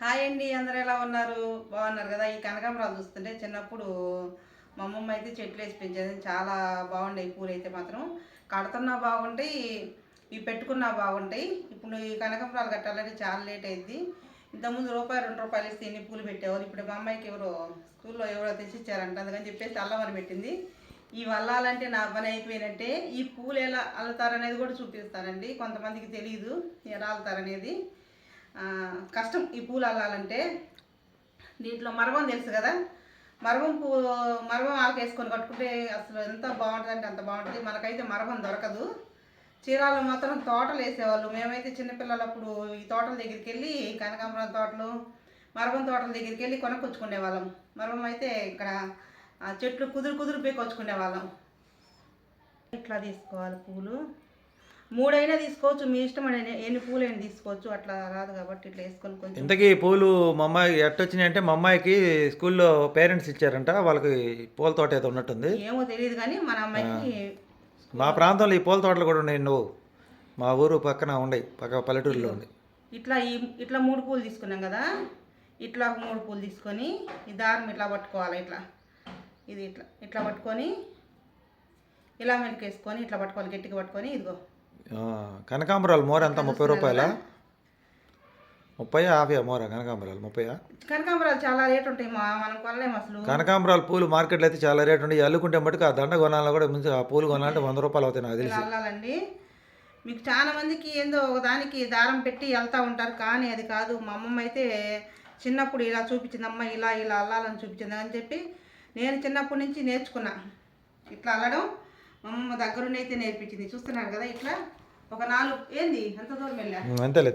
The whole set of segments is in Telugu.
హాయ్ అండి అందరూ ఎలా ఉన్నారు? బాగున్నారు కదా? ఈ కనకాంబరాలు చూస్తుంటే చిన్నప్పుడు మా అమ్మమ్మ అయితే చెట్లు వేసి పెంచేది. చాలా బాగుండేవి పూలు అయితే మాత్రం. కడుతున్నా బాగుంటాయి ఇవి పెట్టుకున్నా బాగుంటాయి. ఇప్పుడు ఈ కనకాంబరాలు కట్టాలంటే చాలా లేట్ అయింది ఇంతకుముందు రూపాయి రెండు రూపాయలు ఇస్తే ఇన్ని పూలు పెట్టేవారు? ఇప్పుడు మా అమ్మాయికి ఎవరో స్కూల్లో ఎవరో తెచ్చిచ్చారంట. అందుకని చెప్పేసి అల్లమని పెట్టింది. ఇవి అల్లాలంటే నా పని అయిపోయినట్టే. ఈ పూలు ఎలా అల్లుతారనేది కూడా చూపిస్తానండి కొంతమందికి తెలియదు ఎలా అల్లుతారనేది. కష్టం ఈ పూలు అల్లాలంటే. దీంట్లో మరవం తెలుసు కదా? మరవం పూ మరవం ఆకేసుకొని వేసుకొని కట్టుకుంటే అసలు ఎంత బాగుంటుంది అంటే అంత బాగుంటుంది. మనకైతే మరవం దొరకదు. చీరాలు మాత్రం తోటలు వేసేవాళ్ళు. మేమైతే చిన్నపిల్లలప్పుడు ఈ తోటల దగ్గరికి వెళ్ళి కనకాంబరం తోటలు మరవం తోటల దగ్గరికి వెళ్ళి కొనుక్కొచ్చుకునే వాళ్ళం. మరవం అయితే ఇక్కడ చెట్లు కుదురు కుదురు పోయి కొచ్చుకునే వాళ్ళం. ఇట్లా తీసుకోవాలి పూలు. మూడైనా తీసుకోవచ్చు మీ ఇష్టం ఎన్ని పూలైనా తీసుకోవచ్చు అట్లా రాదు కాబట్టి ఇట్లా వేసుకొని కొంచెం ఇంతకీ పూలు మా అమ్మాయి ఎట్టొచ్చినాయి అంటే మా అమ్మాయికి స్కూల్లో పేరెంట్స్ ఇచ్చారంట వాళ్ళకి పూల తోట ఏదో ఉన్నట్టుంది. ఏమో తెలియదు కానీ మన అమ్మాయికి మా ప్రాంతంలో ఈ పూల తోటలు కూడా ఉన్నాయి నువ్వు. మా ఊరు పక్కన ఉన్నాయి పక్క పల్లెటూరులో ఉంది ఇట్లా ఈ ఇట్లా మూడు పూలు తీసుకున్నాం కదా ఇట్లా మూడు పూలు తీసుకొని ఈ దారం ఇట్లా పట్టుకోవాలి ఇట్లా. ఇది ఇట్లా ఇట్లా పట్టుకొని ఇలా మెలికేసుకొని ఇట్లా పట్టుకోవాలి గట్టిగా పట్టుకొని ఇదిగో. కనకాంబరాలు మోర ఎంత? ముప్పై రూపాయల? ముప్పై యాభై మోర కనకాంబరాలు ముప్పై కనకాంబరాలు చాలా రేట్ ఉంటాయి మా మనం కొనలేము అసలు. కనకాంబరాలు పూలు మార్కెట్లో అయితే చాలా రేటు ఉండి అల్లుకుంటే మటుకు ఆ దండ కొనాలి కూడా ముందు ఆ పూలు కొనాలంటే వంద రూపాయలు అవుతాయి నాకు తెలిసి. అల్లాలండి మీకు చాలా మందికి ఏందో ఒక దానికి దారం పెట్టి వెళ్తూ ఉంటారు కానీ అది కాదు. మా అమ్మమ్మ అయితే చిన్నప్పుడు ఇలా చూపించింది అమ్మ ఇలా ఇలా అల్లాలని చూపించింది అని చెప్పి నేను చిన్నప్పటి నుంచి నేర్చుకున్నా. ఇట్లా అల్లడం మా అమ్మమ్మ దగ్గరుండి అయితే నేర్పించింది. చూస్తున్నారు కదా ఇట్లా? ఒక నాలుగు ఏంది? ఎంత దూరం వెళ్ళా? అంతేలే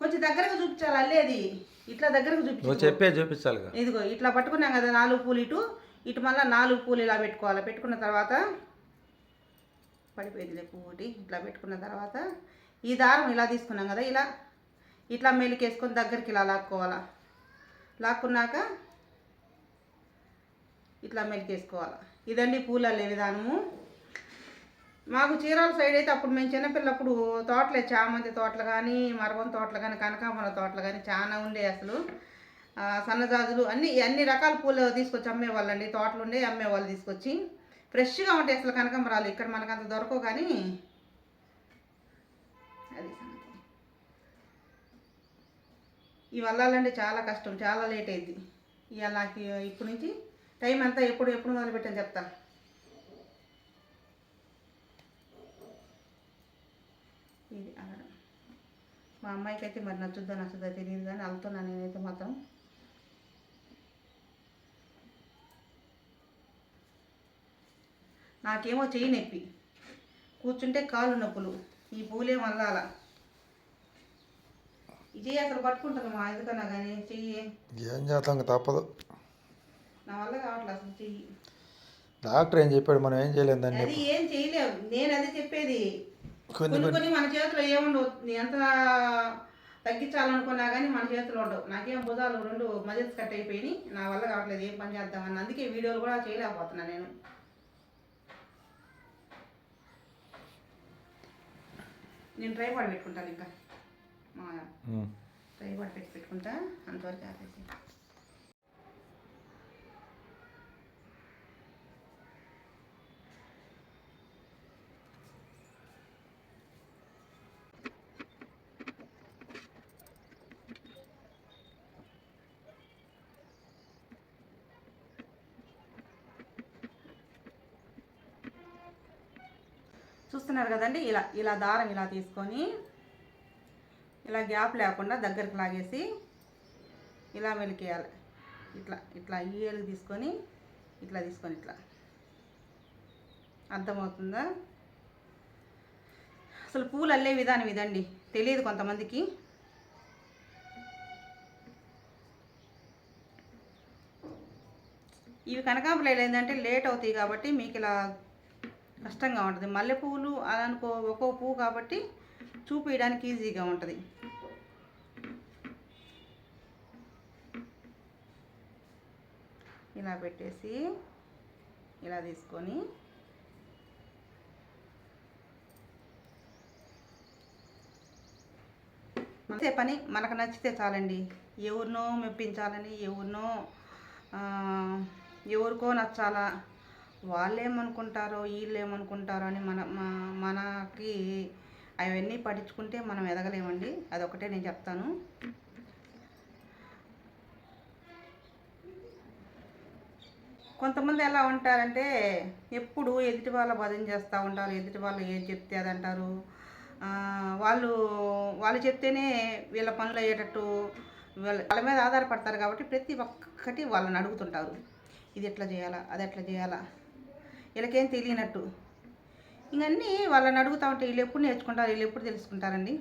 కొంచెం దగ్గరగా చూపించాలి? అల్లేది. ఇట్లా దగ్గరకు నువ్వు చూపించు చెప్పే చూపించాలిగా ఇదిగో ఇట్లా పట్టుకున్నాం కదా నాలుగు పూలు ఇటు. ఇటు మళ్ళీ నాలుగు పూలు ఇలా పెట్టుకోవాలి? పెట్టుకున్న తర్వాత పడిపోయిందిలే పువ్వు ఒకటి ఇట్లా పెట్టుకున్న తర్వాత ఈ దారం ఇలా తీసుకున్నాం కదా ఇలా. ఇట్లా మెలికేసుకొని దగ్గరికి ఇలా లాక్కోవాలా? లాక్కున్నాక ఇట్లా మెలికేసుకోవాలి? ఇదండి పూలు అల్లే విధానము మాకు చీరాల సైడ్ అయితే అప్పుడు మేము చిన్నపిల్లప్పుడు తోటలే చామంతి తోటలు కానీ మరవం తోటలు కానీ కనకాంబర తోటలు కానీ చాలా ఉండే అసలు. సన్నజాజులు అన్ని అన్ని రకాల పూలు తీసుకొచ్చి అమ్మేవాళ్ళండి. తోటలు ఉండే అమ్మేవాళ్ళు తీసుకొచ్చి. ఫ్రెష్గా ఉంటాయి అసలు కనకాంబరాలు. ఇక్కడ మనకు అంత దొరకవు కానీ. అది ఈ ఇవి చాలా కష్టం. చాలా లేట్ అయింది ఇవాళ నాకు ఇప్పటి నుంచి టైం అంతా ఎప్పుడు ఎప్పుడు మొదలుపెట్టాను చెప్తా. ఇది మా అమ్మాయికి అయితే మరి నచ్చుద్దా నచ్చుద్దా తెలియదు కానీ అల్లుతున్నాను నేనైతే మాత్రం. నాకేమో చెయ్యి నొప్పి. కూర్చుంటే కాళ్ళు నొప్పులు. ఈ పూలే మల్లాల ఇది అసలు పట్టుకుంటాను మా ఎందుకన్నా కానీ చెయ్యి. ఏం చేస్తాం తప్పదు. నా వల్ల కావట్లేదు అసలు చెయ్యి. డాక్టర్ ఏం చెప్పాడు? మనం ఏం చేయలేం దాన్ని. అది ఏం చేయలేవు నేను అది చెప్పేది. కొన్ని కొన్ని మన చేతిలో ఏముండవు. నీ ఎంత తగ్గించాలనుకున్నా కానీ మన చేతిలో ఉండవు. నాకేం భుజాలు రెండు మజిల్స్ కట్ అయిపోయినాయి. నా వల్ల కావట్లేదు. ఏం పని చేద్దామని అందుకే వీడియోలు కూడా చేయలేకపోతున్నా నేను. నేను ట్రై పడి పెట్టుకుంటాను ఇంకా. మా ఉమ్. ట్రై పడి పెట్టి పెట్టుకుంటా. అంతవరకు ఆపేసి చూస్తున్నారు కదండి ఇలా ఇలా దారం ఇలా తీసుకొని ఇలా గ్యాప్ లేకుండా దగ్గరికి లాగేసి ఇలా మెలికేయాలి. ఇట్లా ఇట్లా ఈ ఏలు తీసుకొని ఇట్లా తీసుకొని ఇట్లా. అర్థమవుతుందా? అసలు పూలు అల్లే విధానం ఇదండి. తెలియదు కొంతమందికి. ఇవి కనకాంబరాలు ఏంటంటే లేట్ అవుతాయి కాబట్టి మీకు ఇలా కష్టంగా ఉంటుంది. మల్లె పువ్వులు అలా అనుకో ఒక్కో పువ్వు కాబట్టి చూపించడానికి ఈజీగా ఉంటుంది. ఇలా పెట్టేసి ఇలా తీసుకొని అంతే పని. మనకు నచ్చితే చాలండి. ఎవరినో మెప్పించాలని ఎవరినో ఎవరికో నచ్చాలా వాళ్ళేమనుకుంటారో వీళ్ళు ఏమనుకుంటారో అని మన మనకి అవన్నీ పట్టించుకుంటే మనం ఎదగలేమండి. అదొకటే నేను చెప్తాను. కొంతమంది ఎలా ఉంటారంటే ఎప్పుడు ఎదుటి వాళ్ళ భజన చేస్తూ ఉంటారు ఎదుటి వాళ్ళు ఏది చెప్తే అది అంటారు. వాళ్ళు వాళ్ళు చెప్తేనే వీళ్ళ పనులు అయ్యేటట్టు వీళ్ళ వాళ్ళ మీద ఆధారపడతారు కాబట్టి ప్రతి ఒక్కటి వాళ్ళని అడుగుతుంటారు. ఇది ఎట్లా చేయాలా అది ఎట్లా చేయాలా? వీళ్ళకేం తెలియనట్టు. ఇంకన్నీ వాళ్ళని అడుగుతూ ఉంటే వీళ్ళు ఎప్పుడు నేర్చుకుంటారు వీళ్ళు ఎప్పుడు తెలుసుకుంటారండి?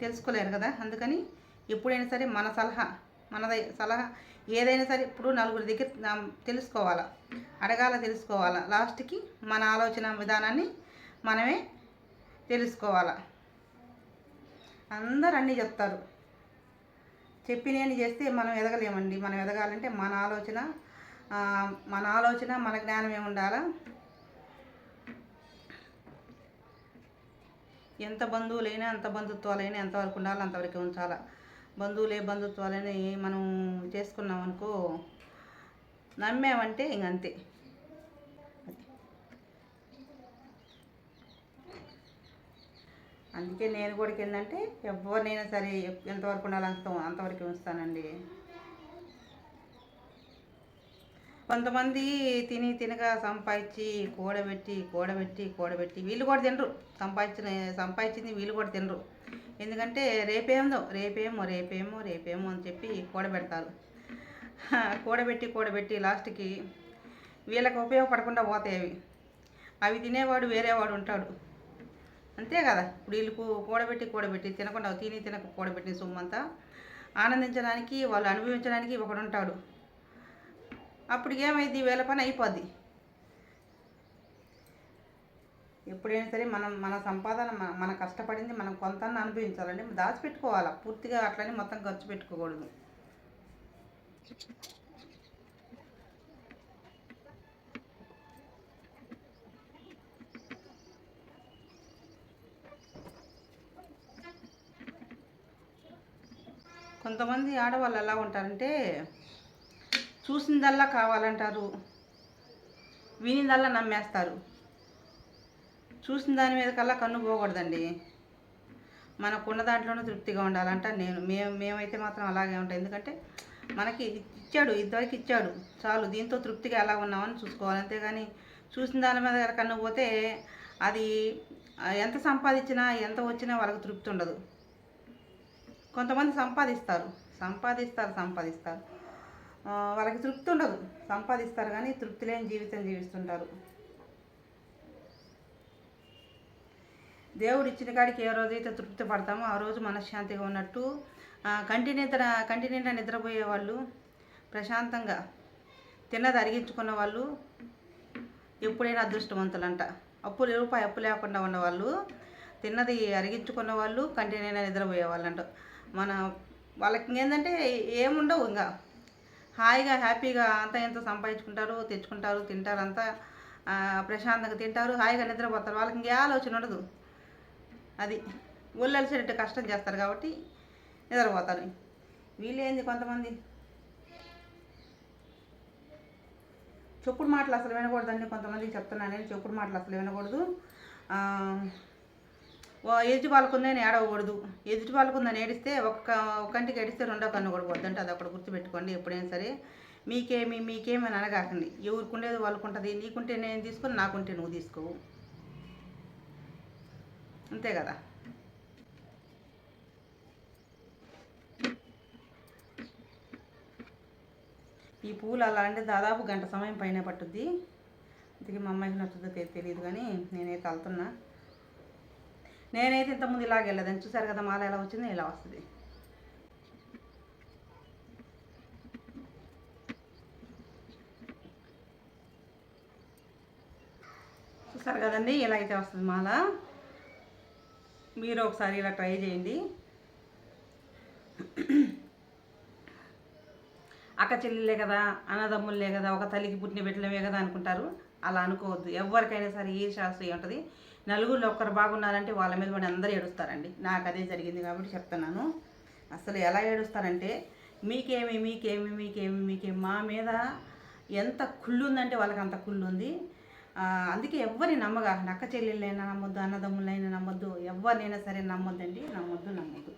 తెలుసుకోలేరు కదా? అందుకని ఎప్పుడైనా సరే మన సలహా మన సలహా. ఏదైనా సరే ఇప్పుడు నలుగురి దగ్గర తెలుసుకోవాలా? అడగాల తెలుసుకోవాలా? లాస్ట్కి మన ఆలోచన విధానాన్ని మనమే తెలుసుకోవాలా? అందరు అన్నీ చెప్తారు. చెప్పి నేను చేస్తే మనం ఎదగలేమండి. మనం ఎదగాలంటే మన ఆలోచన మన ఆలోచన మన జ్ఞానం ఏమి ఉండాలా? ఎంత బంధువులైనా ఎంత బంధుత్వాలైనా ఎంతవరకు ఉండాలో అంతవరకు ఉంచాలా. బంధువులే బంధుత్వాలని మనం చేసుకున్నాం అనుకో నమ్మామంటే ఇంక అంతే. అందుకే నేను కూడా ఏంటంటే ఎవరినైనా సరే ఎంతవరకు ఉండాలో అంత అంతవరకు ఉంచుతానండి. కొంతమంది తిని తినక సంపాదించి కూడబెట్టి కూడబెట్టి కూడబెట్టి వీళ్ళు కూడా తినరు. సంపాదించిన సంపాదించింది వీళ్ళు కూడా తినరు. ఎందుకంటే రేపేందో రేపేమో రేపేమో రేపేమో అని చెప్పి కూడబెడతారు. కూడబెట్టి కూడబెట్టి లాస్ట్కి వీళ్ళకి ఉపయోగపడకుండా పోతాయి అవి. అవి తినేవాడు వేరేవాడు ఉంటాడు. అంతే కదా? ఇప్పుడు వీళ్ళు కూడబెట్టి కూడబెట్టి తినకుండా తిని తినక కూడబెట్టిన సొమ్మంతా ఆనందించడానికి వాళ్ళు అనుభవించడానికి ఒకడు ఉంటాడు. అప్పుడు ఏమైంది వేల పని అయిపోద్ది. ఎప్పుడైనా సరే మనం మన సంపాదన మన- మన కష్టపడింది మనం కొంత అనుభవించాలండి. దాచిపెట్టుకోవాలా? పూర్తిగా అట్లనే మొత్తం ఖర్చు పెట్టుకోకూడదు. కొంతమంది ఆడవాళ్ళు ఎలా ఉంటారంటే చూసిందల్లా కావాలంటారు. వినిందల్లా నమ్మేస్తారు. చూసిన దాని మీద కల్లా కన్ను పోకూడదండి. మనకున్న దాంట్లోనే తృప్తిగా ఉండాలంట నేను. మేము మేమైతే మాత్రం అలాగే ఉంటాం. ఎందుకంటే మనకి ఇచ్చాడు ఇద్దరికి ఇచ్చాడు. చాలు దీంతో తృప్తిగా ఎలా ఉన్నామని చూసుకోవాలి. అంతేగాని చూసిన దాని మీద కన్ను పోతే అది ఎంత సంపాదించినా ఎంత వచ్చినా వాళ్ళకి తృప్తి ఉండదు. కొంతమంది సంపాదిస్తారు. సంపాదిస్తారు సంపాదిస్తారు. వాళ్ళకి తృప్తి ఉండదు. సంపాదిస్తారు కానీ తృప్తి లేని జీవితం జీవిస్తుంటారు. దేవుడు ఇచ్చిన కాడికి ఏ రోజైతే తృప్తి పడతామో ఆ రోజు మనశ్శాంతిగా ఉన్నట్టు కంటి నిద్ర కంటి నిండా నిద్రపోయే వాళ్ళు ప్రశాంతంగా తిన్నది అరిగించుకున్న వాళ్ళు ఎప్పుడైనా అదృష్టవంతులంట. అప్పు రూపాయి అప్పు లేకుండా ఉన్నవాళ్ళు తిన్నది అరిగించుకున్న వాళ్ళు కంటి నిద్రపోయే వాళ్ళంట. మన వాళ్ళకి ఏంటంటే ఏముండవు ఇంకా. హాయిగా హ్యాపీగా అంతా ఎంత సంపాదించుకుంటారు తెచ్చుకుంటారు తింటారు అంతా ప్రశాంతంగా తింటారు హాయిగా నిద్రపోతారు. వాళ్ళకి ఇంకే ఆలోచన ఉండదు. అది ఒళ్ళలిసేటట్టు కష్టం చేస్తారు కాబట్టి నిద్రపోతారు. వీళ్ళు కొంతమంది? చెప్పుడు మాటలు అసలు వినకూడదండి. కొంతమందికి చెప్తున్నాను నేను చెప్పుడు మాటలు అసలు వినకూడదు. ఎదుటి వాళ్ళకుందని ఏడవకూడదు. ఎదుటి వాళ్ళకుందని ఏడిస్తే ఒక్క ఒక కంటికి ఏడిస్తే రెండో కన్ను కూడా వద్దంటే అది అక్కడ గుర్తుపెట్టుకోండి ఎప్పుడైనా సరే. మీకేమి మీకేమని అనగాకండి ఎవరికి ఉండేది ఉంటుంది నీకుంటే నేను తీసుకొని నాకుంటే నువ్వు తీసుకోవు. అంతే కదా? ఈ పూలు అలా అంటే దాదాపు గంట సమయం పైన పట్టుద్ది. అందుకే మా అమ్మాయికి నచ్చుతుందో తెలియదు కానీ నేనైతే వెళ్తున్నా నేనైతే ఇంతకుముందు ఇలాగ వెళ్ళదని చూసారు కదా మాల ఎలా వచ్చిందో ఇలా వస్తుంది. చూసారు కదండి ఇలా అయితే వస్తుంది మాల. మీరు ఒకసారి ఇలా ట్రై చేయండి. అక్క చెల్లెలే కదా అన్నదమ్ములే కదా ఒక తల్లికి పుట్టిన బిడ్డలమే కదా అనుకుంటారు. అలా అనుకోవద్దు. ఎవరికైనా సరే ఏ శాస్త్రం ఉంటుంది నలుగురిలో ఒక్కరు బాగున్నారంటే వాళ్ళ మీద పడి అందరూ ఏడుస్తారండి. నాకు అదే జరిగింది కాబట్టి చెప్తున్నాను. అసలు ఎలా ఏడుస్తారంటే మీకేమి మీకేమి మీకేమి మీకేమి మా మీద ఎంత కుళ్ళు ఉందంటే వాళ్ళకి అంత కుళ్ళు ఉంది అందుకే ఎవరిని నమ్మగా నక్క చెల్లెళ్ళైనా నమ్మొద్దు అన్నదమ్ములైనా నమ్మొద్దు ఎవరినైనా సరే నమ్మొద్దండి నమ్మొద్దు నమ్మొద్దు.